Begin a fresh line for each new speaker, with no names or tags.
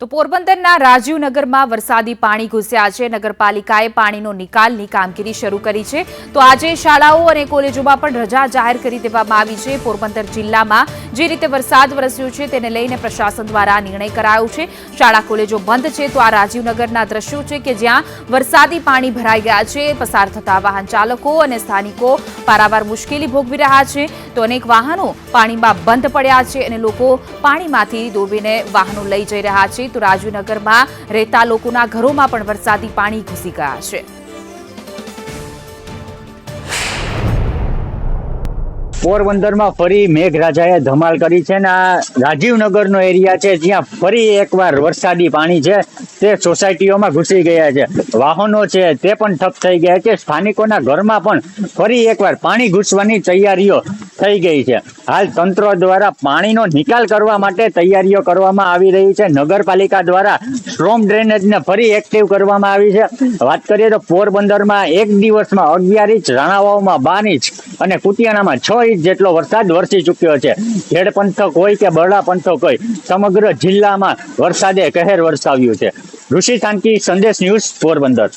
તો પોરબંદરના રાજીવનગરમાં વરસાદી પાણી ઘૂસ્યા છે. નગરપાલિકાએ પાણીનો નિકાલની કામગીરી શરૂ કરી છે. તો આજે શાળાઓ અને કોલેજોમાં પણ રજા જાહેર કરી દેવામાં આવી છે. પોરબંદર જિલ્લામાં જે રીતે વરસાદ વરસ્યો છે તેને લઈને પ્રશાસન દ્વારા નિર્ણય કરાયો છે. શાળા કોલેજો બંધ છે તો આ રાજીવનગરના દ્રશ્યો છે કે જ્યાં વરસાદી પાણી ભરાઈ ગયા છે. પસાર થતા વાહન ચાલકો અને સ્થાનિકો પારાવાર મુશ્કેલી ભોગવી રહ્યા છે. તો અનેક વાહનો પાણીમાં બંધ પડ્યા છે અને લોકો પાણીમાંથી દોડીને વાહનો લઈ જઈ રહ્યા છે. તો રાજુનગરમાં રહેતા લોકોના ઘરોમાં પણ વરસાદી પાણી ઘૂસી ગયા છે.
પોરબંદરમાં ફરી મેઘરાજાએ ધમાલ કરી છે ને આ રાજીવનગરનો એરિયા છે, જ્યાં ફરી એકવાર વરસાદી પાણી છે, તે સોસાયટીઓમાં ઘૂસી ગયા છે. વાહનો છે, તે પણ ઠપ થઈ ગયા છે. સ્થાનિકોના ઘરમાં પણ ફરી એકવાર પાણી ઘૂસવાની તૈયારીઓ થઈ ગઈ છે. હાલ તંત્ર દ્વારા પાણીનો નિકાલ કરવા માટે તૈયારીઓ કરવામાં આવી રહી છે. નગરપાલિકા દ્વારા સ્ટ્રોમ ડ્રેનેજને ફરી એક્ટિવ કરવામાં આવી છે. વાત કરીએ તો પોરબંદરમાં એક દિવસમાં અગિયાર ઇંચ રાણાવાઓમાં બાર ઇંચ અને કુતિયાણામાં છ ઇંચ જેટલો વરસાદ વરસી ચૂક્યો છે. ખેડ પંથક હોય કે બરડા પંથક હોય, સમગ્ર જિલ્લામાં વરસાદે કહેર વરસાવ્યું છે. ઋષિ શાંતિ સંદેશ ન્યૂઝ પોરબંદર.